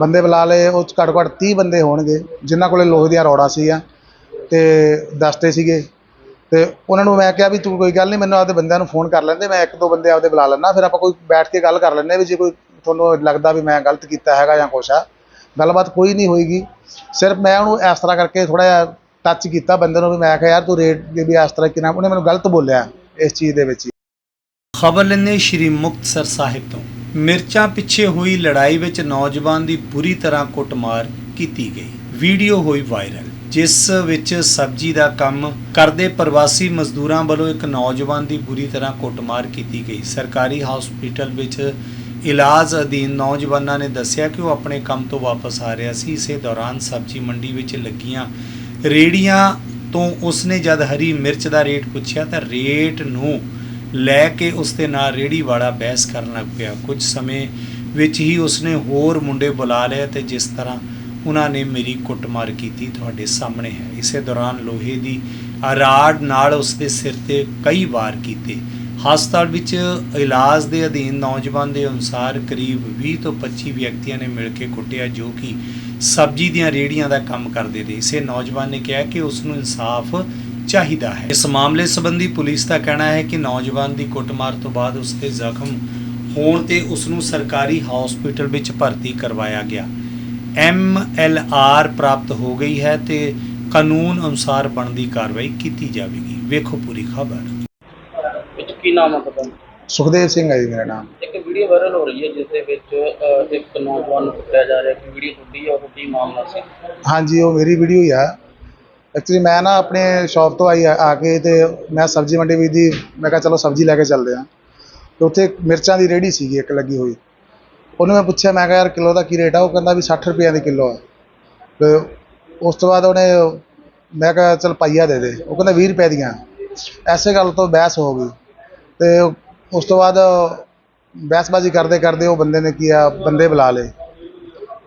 ਬੰਦੇ ਬੁਲਾ ਲਏ, ਉਹ 'ਚ ਘੱਟੋ ਘੱਟ 30 ਬੰਦੇ ਹੋਣਗੇ, ਜਿਨ੍ਹਾਂ ਕੋਲੇ ਲੋਹੇ ਦੀਆਂ ਰੋੜਾਂ ਸੀਗੀਆਂ ਤੇ ਦਸਤੇ ਸੀਗੇ। ਤੇ ਉਹਨਾਂ ਨੂੰ ਮੈਂ ਕਿਹਾ ਵੀ ਤੂੰ ਕੋਈ ਗੱਲ ਨਹੀਂ, ਮੈਨੂੰ ਆਪਦੇ ਬੰਦਿਆਂ ਨੂੰ ਫੋਨ ਕਰ ਲੈਂਦੇ, ਮੈਂ ਇੱਕ ਦੋ ਬੰਦੇ ਆਪਦੇ ਬੁਲਾ ਲੈਣਾ ਫਿਰ ਆਪਾਂ ਕੋਈ ਬੈਠ ਕੇ ਗੱਲ ਕਰ ਲੈਂਦੇ ਵੀ ਜੇ ਕੋਈ ਤੁਹਾਨੂੰ ਲੱਗਦਾ ਵੀ ਮੈਂ ਗਲਤ ਕੀਤਾ ਹੈਗਾ ਜਾਂ ਕੁਛ ਆ, ਗੱਲਬਾਤ ਕੋਈ ਨਹੀਂ ਹੋਏਗੀ ਸਿਰਫ ਮੈਂ ਉਹਨੂੰ ਇਸ ਤਰ੍ਹਾਂ ਕਰਕੇ ਥੋੜਾ ਜਿਹਾ ਟੱਚ ਕੀਤਾ ਬੰਦੇ ਨੂੰ ਵੀ ਮੈਂ ਕਿਹਾ, ਯਾਰ ਤੂੰ ਰੇਟ ਦੇ ਵੀ ਇਸ ਤਰ੍ਹਾਂ ਕਿ ਨਾ ਉਹਨੇ ਮੈਨੂੰ ਗਲਤ ਬੋਲਿਆ ਇਸ ਚੀਜ਼ ਦੇ ਵਿੱਚ ਹੀ। ਖਬਰ ਲੈਂਦੇ ਸ਼੍ਰੀ ਮੁਕਤਸਰ ਸਾਹਿਬ ਤੋਂ। ਮਿਰਚਾਂ ਪਿੱਛੇ ਹੋਈ ਲੜਾਈ ਵਿੱਚ ਨੌਜਵਾਨ ਦੀ ਬੁਰੀ ਤਰ੍ਹਾਂ ਕੁੱਟਮਾਰ ਕੀਤੀ ਗਈ। ਵੀਡੀਓ ਹੋਈ ਵਾਇਰਲ, ਜਿਸ ਵਿੱਚ ਸਬਜ਼ੀ ਦਾ ਕੰਮ ਕਰਦੇ ਪ੍ਰਵਾਸੀ ਮਜ਼ਦੂਰਾਂ ਵੱਲੋਂ ਇੱਕ ਨੌਜਵਾਨ ਦੀ ਬੁਰੀ ਤਰ੍ਹਾਂ ਕੁੱਟਮਾਰ ਕੀਤੀ ਗਈ। ਸਰਕਾਰੀ ਹਸਪੀਟਲ ਵਿੱਚ ਇਲਾਜ ਅਧੀਨ ਨੌਜਵਾਨਾਂ ਨੇ ਦੱਸਿਆ ਕਿ ਉਹ ਆਪਣੇ ਕੰਮ ਤੋਂ ਵਾਪਸ ਆ ਰਿਹਾ ਸੀ। ਇਸੇ ਦੌਰਾਨ ਸਬਜ਼ੀ ਮੰਡੀ ਵਿੱਚ ਲੱਗੀਆਂ ਰੇੜੀਆਂ ਤੋਂ ਉਸਨੇ ਜਦ ਹਰੀ ਮਿਰਚ ਦਾ ਰੇਟ ਪੁੱਛਿਆ ਤਾਂ ਰੇਟ ਨੂੰ ਲੈ ਕੇ ਉਸ ਦੇ ਨਾਲ ਰੇੜੀ ਵਾਲਾ ਬਹਿਸ ਕਰਨ ਲੱਗ ਪਿਆ। ਕੁਝ ਸਮੇਂ ਵਿੱਚ ਹੀ ਉਸਨੇ ਹੋਰ ਮੁੰਡੇ ਬੁਲਾ ਲਏ ਤੇ ਜਿਸ ਤਰ੍ਹਾਂ ਉਹਨਾਂ ਨੇ ਮੇਰੀ ਕੁੱਟਮਾਰ ਕੀਤੀ ਤੁਹਾਡੇ ਸਾਹਮਣੇ ਹੈ। ਇਸੇ ਦੌਰਾਨ ਲੋਹੇ ਦੀ ਰਾੜ ਨਾਲ ਉਸ ਦੇ ਸਿਰ ਤੇ ਕਈ ਵਾਰ ਕੀਤੇ। ਹਸਪਤਾਲ ਵਿੱਚ ਇਲਾਜ ਦੇ ਅਧੀਨ ਨੌਜਵਾਨ ਦੇ ਅਨੁਸਾਰ ਕਰੀਬ 20 ਤੋਂ 25 ਵਿਅਕਤੀਆਂ ਨੇ ਮਿਲ ਕੇ ਕੁੱਟਿਆ, ਜੋ ਕਿ ਸਬਜ਼ੀ ਦੀਆਂ ਰੇੜੀਆਂ ਦਾ ਕੰਮ ਕਰਦੇ ਨੇ ਇਸੇ ਨੌਜਵਾਨ ਨੇ ਕਿਹਾ ਕਿ ਉਸ ਨੂੰ ਇਨਸਾਫ ਚਾਹੀਦਾ ਹੈ। ਇਸ ਮਾਮਲੇ ਸੰਬੰਧੀ ਪੁਲਿਸ ਦਾ ਕਹਿਣਾ ਹੈ ਕਿ ਨੌਜਵਾਨ ਦੀ ਕੁੱਟਮਾਰ ਤੋਂ ਬਾਅਦ ਉਸ ਦੇ ਜ਼ਖਮ ਹੋਣ ਤੇ ਉਸ ਨੂੰ ਸਰਕਾਰੀ ਹਸਪੀਟਲ ਵਿੱਚ ਭਰਤੀ ਕਰਵਾਇਆ ਗਿਆ। ਐਮ ਐਲ ਆਰ ਪ੍ਰਾਪਤ ਹੋ ਗਈ ਹੈ ਤੇ ਕਾਨੂੰਨ ਅਨੁਸਾਰ ਬਣਦੀ ਕਾਰਵਾਈ ਕੀਤੀ ਜਾਵੇਗੀ। ਵੇਖੋ ਪੂਰੀ ਖਬਰ। ਕੀ ਨਾਮ ਹੈ ਤੁਹਾਡਾ? ਸੁਖਦੇਵ ਸਿੰਘ ਹੈ ਜੀ ਮੇਰਾ ਨਾਮ। ਇੱਕ ਵੀਡੀਓ ਵਾਇਰਲ ਹੋ ਰਹੀ ਹੈ ਜਿਸ ਦੇ ਵਿੱਚ ਅਹ, ਇੱਕ ਨੌਜਵਾਨ ਨੂੰ ਕੁੱਟਿਆ ਜਾ ਰਿਹਾ। ਕਿ ਵੀਡੀਓ ਟੁੱਟੀ ਹੈ ਉਹ ਕੀ ਮਾਮਲਾ ਸੀ? ਹਾਂਜੀ ਉਹ ਮੇਰੀ ਵੀਡੀਓ ਹੀ ਆ। ਐਕਚੁਅਲੀ ਮੈਂ ਨਾ ਆਪਣੇ ਸ਼ਾਪ ਤੋਂ ਆਈ ਆ ਆ ਕੇ ਤੇ ਮੈਂ ਸਬਜ਼ੀ ਮੰਡੀ ਵਿੱਚ ਦੀ ਮੈਂ ਕਿਹਾ ਚਲੋ ਸਬਜ਼ੀ ਲੈ ਕੇ ਚੱਲਦੇ ਹਾਂ। ਤੇ ਉੱਥੇ ਇੱਕ ਮਿਰਚਾਂ ਦੀ ਰੇਹੜੀ ਸੀਗੀ ਇੱਕ ਲੱਗੀ ਹੋਈ। ਉਹਨੂੰ ਮੈਂ ਪੁੱਛਿਆ ਮੈਂ ਕਿਹਾ ਯਾਰ ਕਿਲੋ ਦਾ ਕੀ ਰੇਟ ਆ? ਉਹ ਕਹਿੰਦਾ ਵੀ 60 ਰੁਪਏ ਦੀ ਕਿਲੋ ਆ। ਤੇ ਉਸ ਤੋਂ ਬਾਅਦ ਉਹਨੇ ਮੈਂ ਕਿਹਾ ਚਲ ਪਾਈਆ ਦੇ ਦੇ। ਉਹ ਕਹਿੰਦਾ 20 ਰੁਪਏ ਦੀਆਂ। ਐਸੇ ਗੱਲ ਤੋਂ ਬਹਿਸ ਹੋ ਗਈ। ਤੇ ਉਸ ਤੋਂ ਬਾਅਦ ਬਹਿਸਬਾਜ਼ੀ ਕਰਦੇ ਕਰਦੇ ਉਹ ਬੰਦੇ ਨੇ ਕੀ ਆ, ਬੰਦੇ ਬੁਲਾ ਲਏ।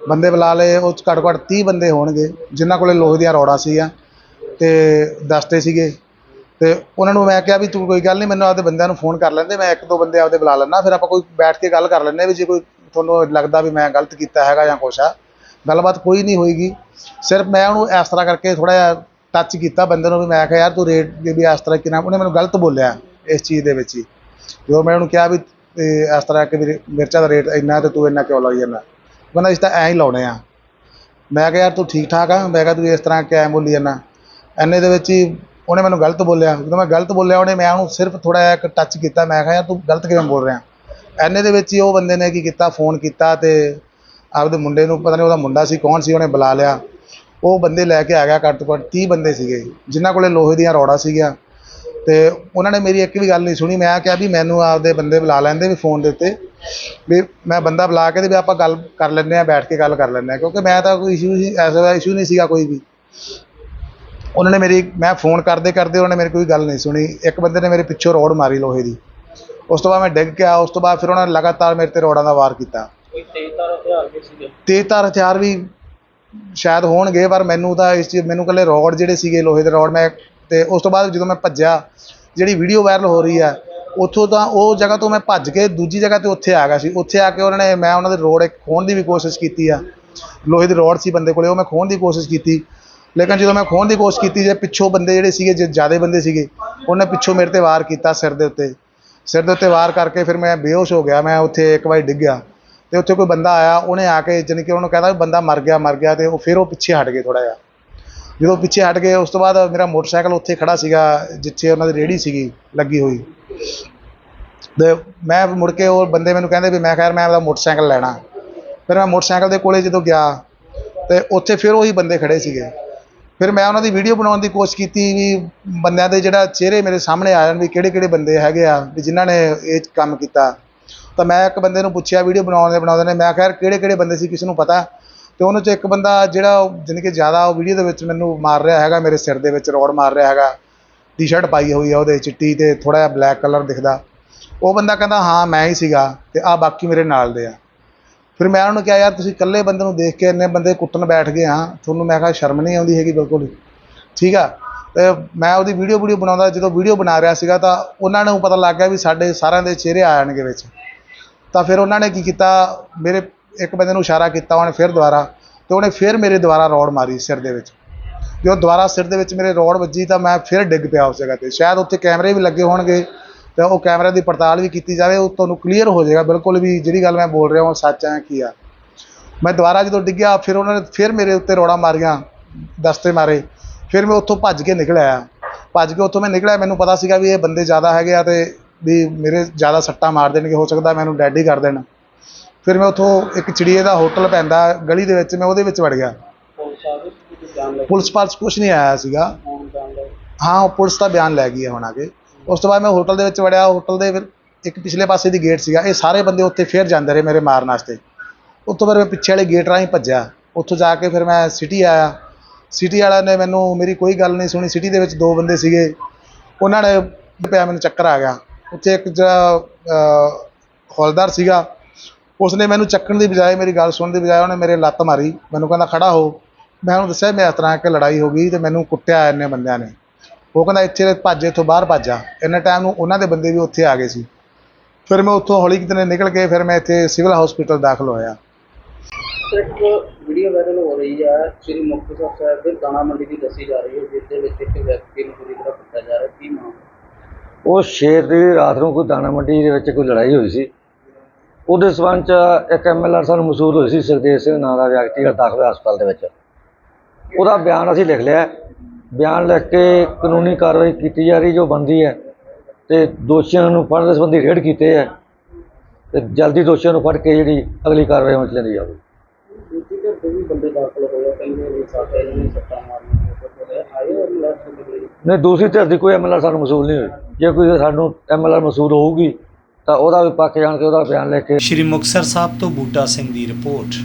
ਬੰਦੇ ਬੁਲਾ ਲਏ, ਉਹ 'ਚ ਘੱਟੋ ਘੱਟ 30 ਬੰਦੇ ਹੋਣਗੇ, ਜਿਨ੍ਹਾਂ ਕੋਲੇ ਲੋਹੇ ਦੀਆਂ ਰੋੜਾਂ ਸੀਗੀਆਂ ਤੇ ਦਸਤੇ ਸੀਗੇ। ਤੇ ਉਹਨਾਂ ਨੂੰ ਮੈਂ ਕਿਹਾ ਵੀ ਤੂੰ ਕੋਈ ਗੱਲ ਨਹੀਂ ਮੈਨੂੰ ਆਪਦੇ ਬੰਦਿਆਂ ਨੂੰ ਫੋਨ ਕਰ ਲੈਂਦੇ, ਮੈਂ ਇੱਕ ਦੋ ਬੰਦੇ ਆਪਦੇ ਬੁਲਾ ਲੈਣਾ ਫਿਰ ਆਪਾਂ ਕੋਈ ਬੈਠ ਕੇ ਗੱਲ ਕਰ ਲੈਂਦੇ ਹਾਂ ਵੀ ਜੇ ਕੋਈ ਤੁਹਾਨੂੰ ਲੱਗਦਾ ਵੀ ਮੈਂ ਗਲਤ ਕੀਤਾ ਹੈਗਾ ਜਾਂ ਕੁਛ ਆ। ਗੱਲਬਾਤ ਕੋਈ ਨਹੀਂ ਹੋਏਗੀ ਸਿਰਫ ਮੈਂ ਉਹਨੂੰ ਇਸ ਤਰ੍ਹਾਂ ਕਰਕੇ ਥੋੜਾ ਜਿਹਾ ਟੱਚ ਕੀਤਾ ਬੰਦੇ ਨੂੰ ਵੀ ਮੈਂ ਕਿਹਾ, ਯਾਰ ਤੂੰ ਰੇਟ ਦੇ ਵੀ ਇਸ ਤਰ੍ਹਾਂ ਕਿ ਨਾ ਉਹਨੇ ਮੈਨੂੰ ਗਲਤ ਬੋਲਿਆ ਇਸ ਚੀਜ਼ ਦੇ ਵਿੱਚ ਹੀ। ਜਦੋਂ ਮੈਂ ਉਹਨੂੰ ਕਿਹਾ ਵੀ ਇਸ ਤਰ੍ਹਾਂ ਕਿ ਵੀ ਮਿਰਚਾਂ ਦਾ ਰੇਟ ਇੰਨਾ ਤੇ ਤੂੰ ਇੰਨਾ ਕਿਉਂ ਲਾਈ ਜਾਂਦਾ? ਉਹ ਕਹਿੰਦਾ ਇਸ ਤਾਂ ਐਂ ਹੀ ਲਾਉਣੇ ਆ। ਮੈਂ ਕਿਹਾ, ਯਾਰ ਤੂੰ ਠੀਕ ਠਾਕ ਆ? ਮੈਂ ਕਿਹਾ, ਤੂੰ ਇਸ ਤਰ੍ਹਾਂ ਕਿਵੇਂ ਬੋਲੀ ਜਾਂਦਾ। ਐਨੇ ਦੇ ਵਿੱਚ ਹੀ ਉਹਨੇ ਮੈਨੂੰ ਗਲਤ ਬੋਲਿਆ। ਜਦੋਂ ਮੈਂ ਗਲਤ ਬੋਲਿਆ, ਉਹਨੇ ਮੈਂ ਉਹਨੂੰ ਸਿਰਫ ਥੋੜਾ ਜਿਹਾ ਇੱਕ ਟੱਚ ਕੀਤਾ। ਮੈਂ ਕਿਹਾ, ਯਾਰ ਤੂੰ ਗਲਤ ਕਿਵੇਂ ਬੋਲ ਰਿਹਾ? ਐਨੇ ਦੇ ਵਿੱਚ ਹੀ ਉਹ ਬੰਦੇ ਨੇ ਕੀ ਕੀਤਾ? ਫੋਨ ਕੀਤਾ ਤੇ ਆਪਦੇ ਮੁੰਡੇ ਨੂੰ, ਪਤਾ ਨਹੀਂ ਉਹਦਾ ਮੁੰਡਾ ਸੀ, ਕੌਣ ਸੀ, ਉਹਨੇ ਬੁਲਾ ਲਿਆ। ਉਹ ਬੰਦੇ ਲੈ ਕੇ ਆ ਗਿਆ ਘੱਟ ਤੋਂ ਘੱਟ 30 ਬੰਦੇ ਸੀਗੇ। ਜਿਨ੍ਹਾਂ ਕੋਲੇ ਲੋਹੇ ਦੀਆਂ ਰੋੜਾਂ ਸੀਗੀਆਂ। ਤੇ ਉਹਨਾਂ ਨੇ ਮੇਰੀ ਇੱਕ ਵੀ ਗੱਲ ਨਹੀਂ ਸੁਣੀ। ਮੈਂ ਕਿਹਾ ਵੀ ਮੈਨੂੰ ਆਪਦੇ ਬੰਦੇ ਬੁਲਾ ਲੈਂਦੇ ਵੀ ਫੋਨ ਦੇ ਉੱਤੇ। ਵੀ ਮੈਂ ਬੰਦਾ ਬੁਲਾ ਕੇ ਤੇ ਵੀ ਆਪਾਂ ਗੱਲ ਕਰ ਲੈਂਦੇ ਆ ਬੈਠ ਕੇ ਗੱਲ ਕਰ ਲੈਂਦੇ ਆ ਕਿਉਂਕਿ ਮੈਂ ਤਾਂ ਕੋਈ ਇਸ਼ੂ ਐਸਾ ਦਾ ਇਸ਼ੂ ਨਹੀਂ ਸੀਗਾ ਕੋਈ ਵੀ। ਉਹਨਾਂ ਨੇ ਮੇਰੀ ਮੈਂ ਫੋਨ ਕਰਦੇ ਕਰਦੇ ਉਹਨਾਂ ਨੇ ਮੇਰੀ ਕੋਈ ਗੱਲ ਨਹੀਂ ਸੁਣੀ। ਇੱਕ ਬੰਦੇ ਨੇ ਮੇਰੇ ਪਿੱਛੋਂ ਰੋੜ ਮਾਰੀ ਲੋਹੇ ਦੀ। ਉਸ ਤੋਂ ਬਾਅਦ ਮੈਂ ਡਿੱਗ ਗਿਆ। ਉਸ ਤੋਂ ਬਾਅਦ ਫਿਰ ਉਹਨਾਂ ਨੇ ਲਗਾਤਾਰ ਮੇਰੇ ਤੇ ਰੋੜਾਂ ਦਾ ਵਾਰ ਕੀਤਾ। ਕੋਈ ਤੇਜ਼ਧਾਰ ਹਥਿਆਰ ਵੀ ਸੀਗੇ? ਤੇਜ਼ਧਾਰ ਹਥਿਆਰ ਵੀ ਸ਼ਾਇਦ ਹੋਣਗੇ ਪਰ ਮੈਨੂੰ ਤਾਂ ਇਸ ਚੀਜ਼ ਮੈਨੂੰ ਇਕੱਲੇ ਰੋਡ ਜਿਹੜੇ ਸੀਗੇ ਲੋਹੇ ਦੇ ਰੋਡ ਮੈਂ ਤੇ ਉਸ ਤੋਂ ਬਾਅਦ ਜਦੋਂ ਮੈਂ ਭੱਜਿਆ, ਜਿਹੜੀ ਵੀਡੀਓ ਵਾਇਰਲ ਹੋ ਰਹੀ ਆ ਉੱਥੋਂ ਤਾਂ ਉਹ ਜਗ੍ਹਾ ਤੋਂ ਮੈਂ ਭੱਜ ਕੇ ਦੂਜੀ ਜਗ੍ਹਾ ਤੇ ਉੱਥੇ ਆ ਗਿਆ ਸੀ। ਉੱਥੇ ਆ ਕੇ ਉਹਨਾਂ ਨੇ, ਮੈਂ ਉਹਨਾਂ ਦੇ ਰੋਡ ਇੱਕ ਖੋਹਣ ਦੀ ਵੀ ਕੋਸ਼ਿਸ਼ ਕੀਤੀ ਆ। ਲੋਹੇ ਦੀ ਰੋਡ ਸੀ ਬੰਦੇ ਕੋਲੇ, ਉਹ ਮੈਂ ਖੋਹਣ ਦੀ ਕੋਸ਼ਿਸ਼ ਕੀਤੀ। ਲੇਕਿਨ ਜਦੋਂ ਮੈਂ ਖੋਹਣ ਦੀ ਕੋਸ਼ਿਸ਼ ਕੀਤੀ ਜੇ ਪਿੱਛੋਂ ਬੰਦੇ ਜਿਹੜੇ ਸੀਗੇ ਜੇ ਜ਼ਿਆਦਾ ਬੰਦੇ ਸੀਗੇ, ਉਹਨੇ ਪਿੱਛੋਂ ਮੇਰੇ ਤੇ ਵਾਰ ਕੀਤਾ ਸਿਰ ਦੇ ਉੱਤੇ। ਸਿਰ ਦੇ ਉੱਤੇ ਵਾਰ ਕਰਕੇ ਫਿਰ ਮੈਂ ਬੇਹੋਸ਼ ਹੋ ਗਿਆ। ਮੈਂ ਉੱਥੇ ਇੱਕ ਵਾਰੀ ਡਿੱਗ ਗਿਆ ਤੇ ਉੱਥੇ ਕੋਈ ਬੰਦਾ ਆਇਆ, ਉਹਨੇ ਆ ਕੇ ਜਾਣੀ ਕਿ ਉਹਨੂੰ ਕਹਿੰਦਾ ਵੀ ਬੰਦਾ ਮਰ ਗਿਆ ਮਰ ਗਿਆ ਤੇ ਉਹ ਫਿਰ ਉਹ ਪਿੱਛੇ ਹਟ ਗਏ ਥੋੜਾ ਜਿਹਾ। ਜਦੋਂ ਪਿੱਛੇ ਹਟ ਗਏ, ਉਸ ਤੋਂ ਬਾਅਦ ਮੇਰਾ ਮੋਟਰਸਾਈਕਲ ਉੱਥੇ ਖੜਾ ਸੀਗਾ, ਜਿੱਥੇ ਉਹਨਾਂ ਦੀ ਰੇਹੜੀ ਸੀਗੀ, ਲੱਗੀ ਹੋਈ। ਤੇ ਮੈਂ ਮੁੜ ਕੇ ਉਹ ਬੰਦੇ ਮੈਨੂੰ ਕਹਿੰਦੇ ਵੀ ਮੈਂ ਖੈਰ ਮੈਂ ਆਪਦਾ ਮੋਟਰਸਾਈਕਲ ਲੈਣਾ। ਫਿਰ ਮੈਂ ਮੋਟਰਸਾਈਕਲ ਦੇ ਕੋਲੇ ਜਦੋਂ ਗਿਆ, ਤੇ ਉੱਥੇ ਫਿਰ ਉਹੀ ਬੰਦੇ ਖੜੇ ਸੀਗੇ। ਫਿਰ ਮੈਂ ਉਹਨਾਂ ਦੀ ਵੀਡੀਓ ਬਣਾਉਣ ਦੀ ਕੋਸ਼ਿਸ਼ ਕੀਤੀ ਵੀ ਬੰਦਿਆਂ ਦੇ ਜਿਹੜਾ ਚਿਹਰੇ ਮੇਰੇ ਸਾਹਮਣੇ ਆ ਜਾਣ ਵੀ ਕਿਹੜੇ ਕਿਹੜੇ ਬੰਦੇ ਹੈਗੇ ਆ, ਵੀ ਜਿਨ੍ਹਾਂ ਨੇ ਇਹ ਕੰਮ ਕੀਤਾ। ਤਾਂ ਮੈਂ ਇੱਕ ਬੰਦੇ ਨੂੰ ਪੁੱਛਿਆ ਵੀਡੀਓ ਬਣਾਉਣ ਦੇ ਬਣਾਉਂਦੇ ਨੇ, ਮੈਂ ਖੈਰ ਕਿਹੜੇ ਕਿਹੜੇ ਬੰਦੇ ਸੀ, ਕਿਸ ਨੂੰ ਪਤਾ? ਤੇ ਉਹਨਾਂ 'ਚ ਇੱਕ ਬੰਦਾ ਜਿਹੜਾ ਜਾਣੀ ਕਿ ਜ਼ਿਆਦਾ ਉਹ ਵੀਡੀਓ ਦੇ ਵਿੱਚ ਮੈਨੂੰ ਮਾਰ ਰਿਹਾ ਹੈਗਾ, ਮੇਰੇ ਸਿਰ ਦੇ ਵਿੱਚ ਰੋੜ ਮਾਰ ਰਿਹਾ ਹੈਗਾ। ਟੀ-ਸ਼ਰਟ ਪਾਈ ਹੋਈ ਆ ਉਹਦੇ, ਚਿੱਟੀ ਤੇ ਥੋੜਾ ਜਿਹਾ ਬਲੈਕ ਕਲਰ ਦਿਖਦਾ। ਉਹ ਬੰਦਾ ਕਹਿੰਦਾ, ਹਾਂ, ਮੈਂ ਹੀ ਸੀਗਾ ਤੇ ਆ ਬਾਕੀ ਮੇਰੇ ਨਾਲ ਦੇ ਆ। ਫਿਰ ਮੈਂ ਉਹਨੂੰ ਕਿਹਾ, ਯਾਰ, ਤੁਸੀਂ ਇਕੱਲੇ ਬੰਦੇ ਨੂੰ ਦੇਖ ਕੇ ਇੰਨੇ ਬੰਦੇ ਕੁੱਟਣ ਬੈਠ ਗਏ ਹਾਂ, ਤੁਹਾਨੂੰ ਮੈਂ ਕਿਹਾ ਸ਼ਰਮ ਨਹੀਂ ਆਉਂਦੀ ਹੈਗੀ ਬਿਲਕੁਲ। ਵੀ। ਠੀਕ ਆ? ਤੇ ਮੈਂ ਉਹਦੀ ਵੀਡੀਓ ਵੀਡੀਓ ਬਣਾਉਂਦਾ, ਜਦੋਂ ਵੀਡੀਓ ਬਣਾ ਰਿਹਾ ਸੀਗਾ ਤਾਂ ਉਹਨਾਂ ਨੂੰ ਪਤਾ ਲੱਗ ਗਿਆ ਵੀ ਸਾਡੇ ਸਾਰਿਆਂ ਦੇ ਚਿਹਰੇ ਆ ਜਾਣਗੇ ਵਿੱਚ। ਤਾਂ ਫਿਰ ਉਹਨਾਂ ਨੇ ਕੀ ਕੀਤਾ, ਮੇਰੇ ਇੱਕ ਬੰਦੇ ਨੂੰ ਇਸ਼ਾਰਾ ਕੀਤਾ, ਉਹਨੇ ਫਿਰ ਦੁਬਾਰਾ ਤੇ ਉਹਨੇ ਫਿਰ ਮੇਰੇ ਦੁਬਾਰਾ ਰੋੜ ਮਾਰੀ ਸਿਰ ਦੇ ਵਿੱਚ। ਜਦੋਂ ਦੁਬਾਰਾ ਸਿਰ ਦੇ ਵਿੱਚ ਮੇਰੇ ਰੋਡ ਵੱਜੀ ਤਾਂ ਮੈਂ ਫਿਰ ਡਿੱਗ ਪਿਆ ਉਸ ਜਗ੍ਹਾ ਤੇ। ਸ਼ਾਇਦ ਉੱਥੇ ਕੈਮਰੇ ਵੀ ਲੱਗੇ ਹੋਣਗੇ ਤੇ ਉਹ ਕੈਮਰੇ ਦੀ ਪੜਤਾਲ ਵੀ ਕੀਤੀ ਜਾਵੇ, ਉਹ ਤੁਹਾਨੂੰ ਕਲੀਅਰ ਹੋ ਜਾਏਗਾ ਬਿਲਕੁਲ ਵੀ ਜਿਹੜੀ ਗੱਲ ਮੈਂ ਬੋਲ ਰਿਹਾ ਉਹ ਸੱਚ ਹੈ ਕੀ ਆ। ਮੈਂ ਦੁਬਾਰਾ ਜਦੋਂ ਡਿੱਗਿਆ, ਫਿਰ ਉਹਨਾਂ ਨੇ ਫਿਰ ਮੇਰੇ ਉੱਤੇ ਰੋੜਾ ਮਾਰੀਆਂ, ਦਸਤੇ ਮਾਰੇ। ਫਿਰ ਮੈਂ ਉੱਥੋਂ ਭੱਜ ਕੇ ਨਿਕਲਿਆ ਭੱਜ ਕੇ ਉੱਥੋਂ ਮੈਂ ਨਿਕਲਿਆ, ਮੈਨੂੰ ਪਤਾ ਸੀਗਾ ਵੀ ਇਹ ਬੰਦੇ ਜ਼ਿਆਦਾ ਹੈਗੇ ਆ ਤੇ ਵੀ ਮੇਰੇ ਜ਼ਿਆਦਾ ਸੱਟਾਂ ਮਾਰ ਦੇਣਗੇ, ਹੋ ਸਕਦਾ ਮੈਨੂੰ ਡੈਡ ਹੀ ਕਰ ਦੇਣ। ਫਿਰ ਮੈਂ ਉੱਥੋਂ ਇੱਕ ਚਿੜੀਏ ਦਾ ਹੋਟਲ ਪੈਂਦਾ ਗਲੀ ਦੇ ਵਿੱਚ ਮੈਂ ਉਹਦੇ ਵਿੱਚ ਵੜ ਗਿਆ। ਪੁਲਿਸ ਪਾਲਸ ਕੁਝ ਨਹੀਂ ਆਇਆ ਸੀਗਾ। ਹਾਂ ਉਹ ਪੁਲਿਸ ਦਾ ਬਿਆਨ ਲੈ ਗਈ ਹੈ ਹੁਣ ਆ ਕੇ। ਉਸ ਤੋਂ ਬਾਅਦ ਮੈਂ ਹੋਟਲ ਦੇ ਵਿੱਚ ਵੜਿਆ ਹੋਟਲ ਦੇ ਫਿਰ ਇੱਕ ਪਿਛਲੇ ਪਾਸੇ ਦੀ ਗੇਟ ਸੀਗਾ। ਇਹ ਸਾਰੇ ਬੰਦੇ ਉੱਥੇ ਫੇਰ ਜਾਂਦੇ ਰਹੇ ਮੇਰੇ ਮਾਰਨ ਵਾਸਤੇ। ਉੱਥੋਂ ਫਿਰ ਮੈਂ ਪਿੱਛੇ ਵਾਲੇ ਗੇਟ ਰਾਹੀਂ ਭੱਜਿਆ। ਉੱਥੋਂ ਜਾ ਕੇ ਫਿਰ ਮੈਂ ਸਿਟੀ ਆਇਆ। ਸਿਟੀ ਵਾਲਿਆਂ ਨੇ ਮੈਨੂੰ ਮੇਰੀ ਕੋਈ ਗੱਲ ਨਹੀਂ ਸੁਣੀ। ਸਿਟੀ ਦੇ ਵਿੱਚ ਦੋ ਬੰਦੇ ਸੀਗੇ। ਉਹਨਾਂ ਨੇ ਪਿਆ ਮੈਨੂੰ ਚੱਕਰ ਆ ਗਿਆ। ਉੱਥੇ ਇੱਕ ਜਿਹੜਾ ਹੌਲਦਾਰ ਸੀਗਾ ਉਸਨੇ ਮੈਨੂੰ ਚੱਕਣ ਦੀ ਬਜਾਏ ਮੇਰੀ ਗੱਲ ਸੁਣਨ ਦੀ ਬਜਾਏ ਉਹਨੇ ਮੇਰੇ ਲੱਤ ਮਾਰੀ। ਮੈਨੂੰ ਕਹਿੰਦਾ ਖੜਾ ਹੋ। ਮੈਂ ਉਹਨੂੰ ਦੱਸਿਆ ਮੈਂ ਇਸ ਤਰ੍ਹਾਂ ਕਿ ਲੜਾਈ ਹੋ ਗਈ ਤੇ ਮੈਨੂੰ ਕੁੱਟਿਆ ਇੰਨੇ ਬੰਦਿਆਂ ਨੇ। ਉਹ ਕਹਿੰਦਾ ਇੱਥੇ ਭੱਜ ਇੱਥੋਂ ਬਾਹਰ ਭੱਜਾ ਇੰਨੇ ਟਾਈਮ ਨੂੰ ਉਹਨਾਂ ਦੇ ਬੰਦੇ ਵੀ ਉੱਥੇ ਆ ਗਏ ਸੀ। ਫਿਰ ਮੈਂ ਉੱਥੋਂ ਹੌਲੀ ਕਿਤੇ ਨਿਕਲ ਕੇ ਫਿਰ ਮੈਂ ਇੱਥੇ ਸਿਵਲ ਹਸਪੀਟਲ ਦਾਖਲ ਹੋਇਆ। ਇੱਕ ਵੀਡੀਓ ਵਾਇਰਲ ਹੋ ਰਹੀ ਹੈ ਸ੍ਰੀ ਮੁਕਤਸਰ ਸਾਹਿਬ ਦੇ ਦਾਣਾ ਮੰਡੀ ਦੀ ਦੱਸੀ ਜਾ ਰਹੀ ਹੈ ਜਿਸ ਦੇ ਵਿੱਚ ਇੱਕ ਵਿਅਕਤੀ ਨੂੰ ਪੂਰੀ ਤਰ੍ਹਾਂ ਕੁੱਟਿਆ ਜਾ ਰਿਹਾ। ਕੀ ਮਾਮਲਾ ਉਹ ਸ਼ੇਰ ਦੀ ਰਾਤ ਨੂੰ ਕੋਈ ਦਾਣਾ ਮੰਡੀ ਦੇ ਵਿੱਚ ਕੋਈ ਲੜਾਈ ਹੋਈ ਸੀ। ਉਹਦੇ ਸਬੰਧ ਚ ਇੱਕ ਐਮਐਲਆਰ ਸਾਨੂੰ ਮਸੂਲ ਹੋਈ ਸੀ, ਸਰਦੇਵ ਸਿੰਘ ਨਾਂ ਦਾ ਵਿਅਕਤੀ ਜਿਹੜਾ ਦਾਖਲ ਹਸਪਤਾਲ ਦੇ ਵਿੱਚ। ਉਹਦਾ ਬਿਆਨ ਅਸੀਂ ਲਿਖ ਲਿਆ। ਬਿਆਨ ਲਿਖ ਕੇ ਕਾਨੂੰਨੀ ਕਾਰਵਾਈ ਕੀਤੀ ਜਾ ਰਹੀ, ਜੋ ਬਣਦੀ ਹੈ, ਤੇ ਦੋਸ਼ੀਆਂ ਨੂੰ ਫੜਨ ਦੇ ਸੰਬੰਧੀ ਰੇਡ ਕੀਤੇ ਹੈ। ਤੇ ਜਲਦੀ ਦੋਸ਼ੀਆਂ ਨੂੰ ਫੜ ਕੇ ਜਿਹੜੀ ਅਗਲੀ ਕਾਰਵਾਈ ਅਮਲ ਚ ਲੈਂਦੀ ਜਾਵੇ ਨਹੀਂ, ਦੂਸਰੀ ਧਿਰ ਦੀ ਕੋਈ ਐਮਐਲਆਰ ਸਾਨੂੰ ਮਸੂਲ ਨਹੀਂ ਹੋਈ। ਜੇ ਕੋਈ ਸਾਨੂੰ ਐਮਐਲਆਰ ਮਸੂਲ ਹੋਊਗੀ ਤਾਂ ਉਹਦਾ ਵੀ ਪੱਕ ਜਾਣ ਕੇ ਉਹਦਾ ਬਿਆਨ ਲੈ ਕੇ ਸ਼੍ਰੀ ਮੁਕਤਸਰ ਸਾਹਿਬ ਤੋਂ ਬੂਟਾ ਸਿੰਘ ਦੀ ਰਿਪੋਰਟ।